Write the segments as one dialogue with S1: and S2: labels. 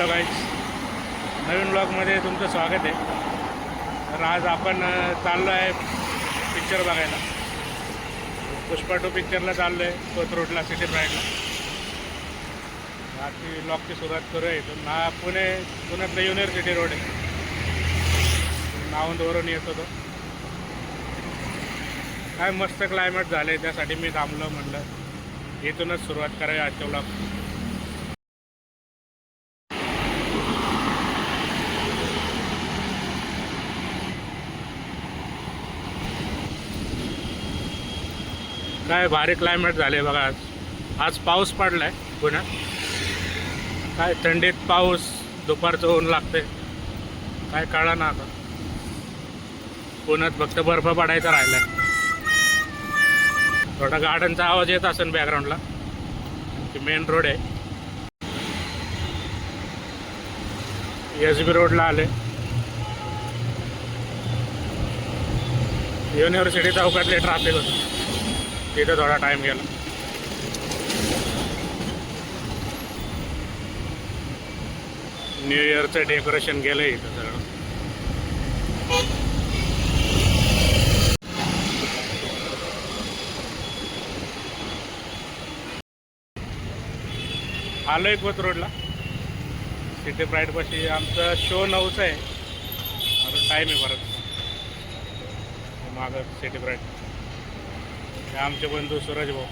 S1: Hello guys नवीन ब्लॉगमध्ये तुमचं स्वागत आहे. तर आज आपण चाललो आहे पिक्चर बघायला. पुष्पा टू पिक्चरला चाललो आहे कोथरूडला सिटी प्राईडला आजची ब्लॉगची सुरुवात करूया इथून. ना पुणे पुण्यातलं युनिव्हर्सिटी रोड आहे. नावंदवरून येत होतो काय मस्त क्लायमेट झालं आहे त्यासाठी मी थांबलो म्हटलं इथूनच सुरुवात करावी आजच्या ब्लॉग काय भारी क्लायमेट झाले बघा आज. आज पाऊस पडलाय पुण्यात काय थंडीत पाऊस दुपारचं ऊन लागते काय कळा ना आता. पुण्यात फक्त बर्फ पडायचा राहिलाय. थोडा गार्डनचा आवाज येत असेल बॅकग्राऊंडला मेन रोड आहे. एस बी रोडला आले युनिव्हर्सिटी चौकातले ट्रॅफिक होतं. तिथे थोडा टाईम गेला. न्यू इयरचं डेकोरेशन केलं इथं सगळं. एक कोथ रोडला. सिटी प्राईडपाशी आमचा शो नऊचा आहे. अजून टाईम आहे परत. मागं सिटी प्राईड आमचे बंधू सूरज भाऊ.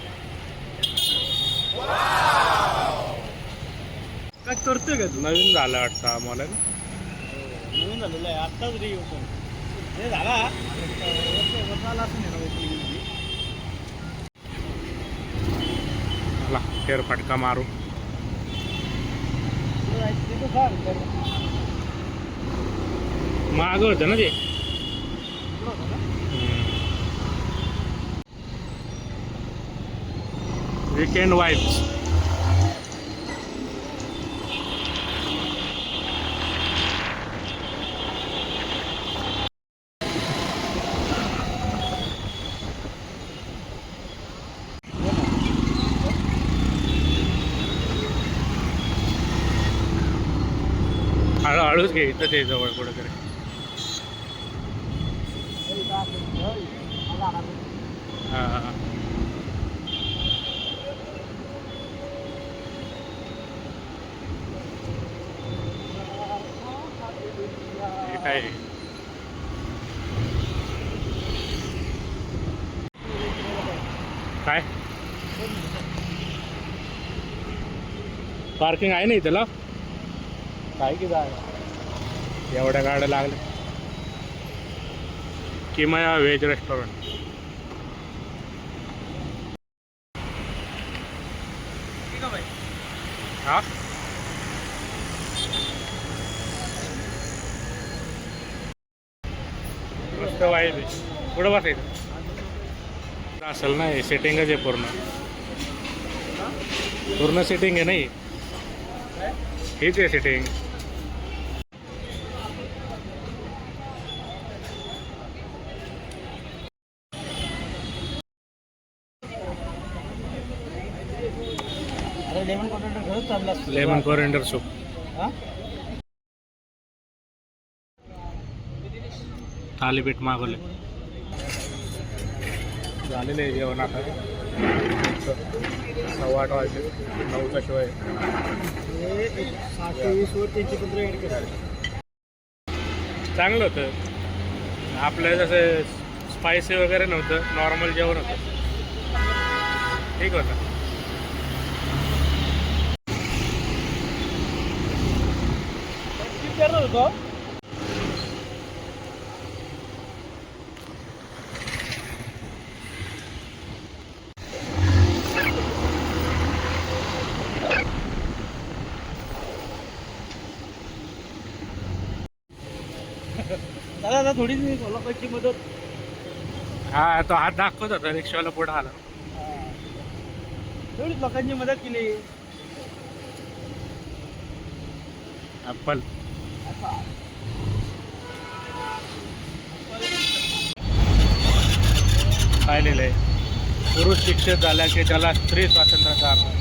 S2: काय करतोय का तू?
S1: नवीन झालं वाटतं आम्हाला.
S2: नवीन झालेलं आहे. आत्ताच रे ओपन हे झाला. झाला
S1: चला फेर फटका मारू. मागं होतं ना ते? वीकेंड वाईब्स हळूहळूच घे इथं ते जवळ कुठेतरी. हां हां हे काय आहे? काय? पार्किंग आहे नाही त्याला काय की जागा? एवढ्या गाड्या लागल्या. किमया व्हेज रेस्टॉरंट हा पुढं बसायचं असेल ना हे सेटिंगच आहे पूर्ण. पूर्ण सेटिंग आहे नाही. हेच आहे setting.
S2: Lemon
S1: coriander soup thalipeeth मागवले. झालेलं आहे जेवण आता. सव्वा आठ वाजले. नऊचा शिवाय.
S2: हे
S1: चांगलं होतं. आपलं जसं स्पायसी वगैरे नव्हतं. नॉर्मल जेवण होतं. ठीक होतं.
S2: विचारलं होतं. आता मदत.
S1: हा तो हात दाखवत होता रिक्षावाला पुढं आला.
S2: तेवढीच लोकांची मदत केली.
S1: काय लिहिलंय पुरुष शिक्षित झाला की त्याला स्त्री स्वातंत्र्याचा हक्क.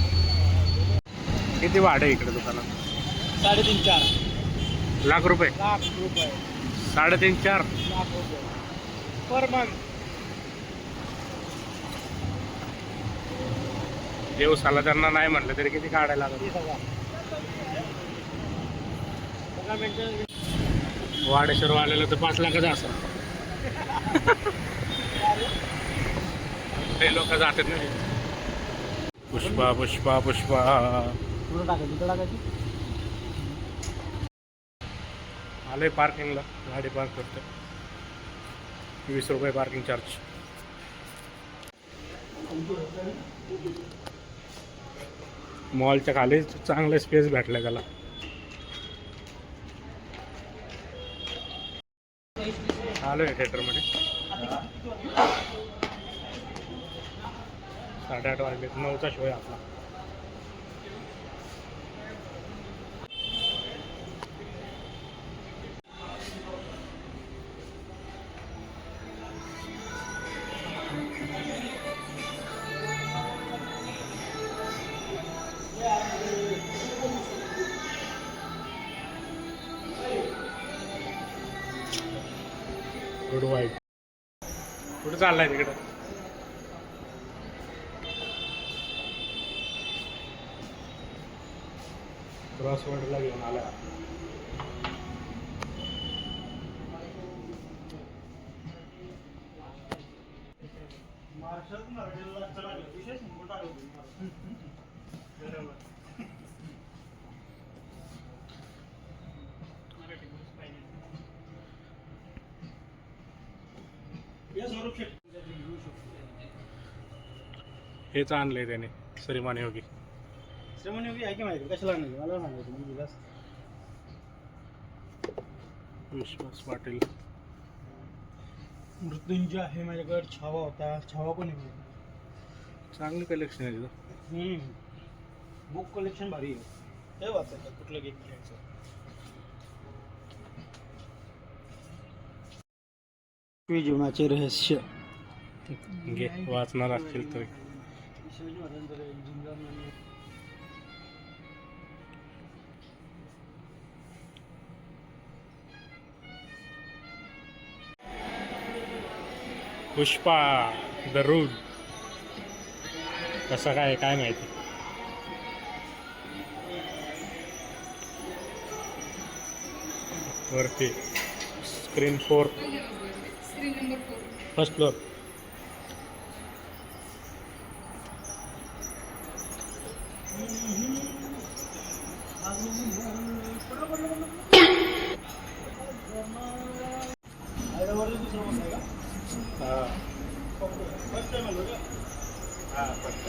S1: किती वाढ आहे इकडे दुकानात?
S2: साडेतीन चार.
S1: लाख रुपये.
S2: लाख रुपये.
S1: साडेतीन चार.
S2: लाख रुपये पर मंथ
S1: दिवसाला त्यांना नाही म्हटलं तरी किती काढायला लागत वाडेश्वर आलेलं तर पाच लाखाचं असं ते लोक जातात ना पुष्पा पुष्पा पुष्पा.
S2: कुठं टाकायची कुठं टाकायची
S1: आले पार्किंगला गाडी पार्क करतो वीस रुपये पार्किंग चार्ज मॉलच्या खाली चांगला स्पेस भेटला त्याला. आलो आहे थिएटरमध्ये साडेआठ वाजले नऊचा शो आहे आपला. चाललाय तिकडं. क्रॉसवर्डला घेऊन आला. हेच आणलंय त्याने श्रीमान योगी.
S2: श्रमण योगी आहे की माहिती? कशाला नाही मला सांगायचं मी विलास
S1: विश्वास पाटील.
S2: मृत्युंजय आहे माझ्याकडे छावा होता छावा पण आहे.
S1: चांगलं कलेक्शन आहे तिथं.
S2: बुक कलेक्शन भारी आहे. ते वाचायचं कुठलं गेम घ्यायचं मी जीवनाचे रहस्य.
S1: घे वाचणार असतील तर. Pushpa the rule. कसं काय काय माहिती? वरती. Screen four. फर्स्ट फ्लोर
S2: आयडावरती दुसरं मस्त आहे का
S1: हां
S2: फर्स्ट टाइम आलो का
S1: हां फक्त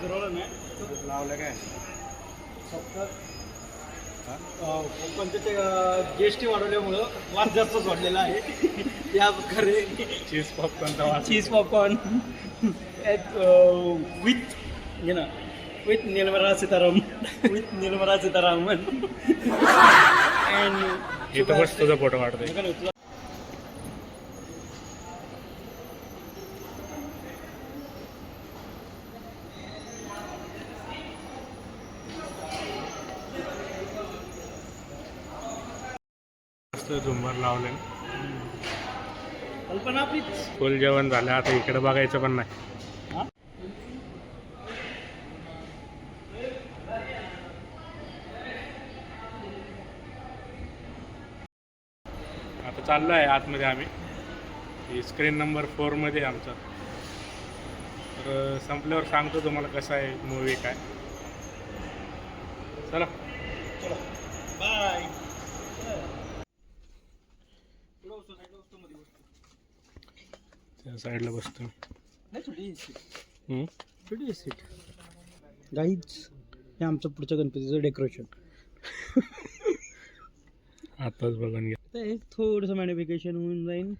S2: फिरवलं नाही
S1: लावलं काय
S2: फक्त कोकणचे ते जी एस टी वाढवल्यामुळं वाद जास्त वाढलेला आहे. या प्रकारे
S1: चीज पॉपकॉर्नचा वास
S2: चीज पॉपकॉर्न विथ ये ना with Nirmala Sitharaman. With Nirmala Sitharaman. And
S1: इथं बस तुझा फोटो काढतोय. मस्त झुंबर लावले
S2: कल्पना आपलीच
S1: फुल जेवण झालं आता इकडे बघायचं पण नाही? आता चाललो आहे आतमध्ये आम्ही. स्क्रीन नंबर फोरमध्ये आमचा. तर संपल्यावर सांगतो तुम्हाला कसा आहे मूवी काय चला
S2: चलो बाय
S1: त्या साईडला बसतो
S2: गाईच हे आमचं पुढच्या गणपतीचं डेकोरेशन
S1: आताच बघून घ्या.
S2: तर हे थोडंसं मॅनिफिकेशन होऊन जाईल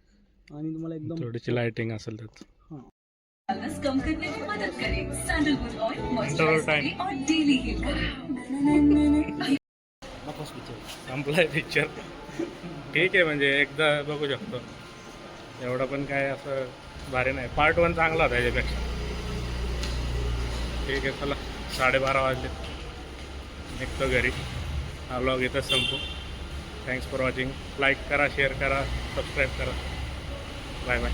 S2: आणि तुम्हाला एकदम
S1: थोडीशी लाइटिंग असेल त्यात.
S3: आलस कम करने में मदद करे। Sandalwood oil
S1: Interval
S3: moisturise
S1: time.
S3: करे और डेली हील करे
S2: नकोच पिक्चर
S1: संपलाय पिक्चर ठीक आहे म्हणजे एकदा बघू शकतो. एवढं पण काय असं भारी नाही. पार्ट वन चांगला होता याच्यापेक्षा. ठीक आहे चला. साडेबारा वाजले. निघतो घरी. हा ब्लॉग इथंच संपू. थँक्स फॉर वॉचिंग लाईक करा शेअर करा सबस्क्राईब करा. बाय बाय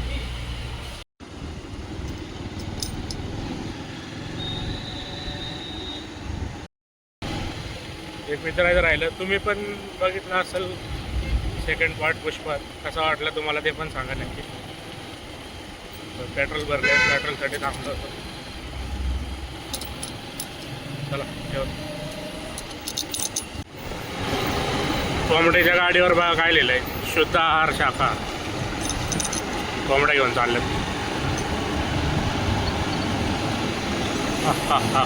S1: एक मित्राचं राहिलं. तुम्ही पण बघितलं असेल सेकंड पार्ट पुष्पात कसा वाटला तुम्हाला ते पण सांगा नक्की. पेट्रोल भरलं आहे पेट्रोलसाठी थांबलो होतो. चला ठेव. कोंबड्याच्या गाडीवर बघा काय लिहिलं आहे शुद्ध आहार शाखा. कोंबड्या घेऊन चालले. हा हा हा.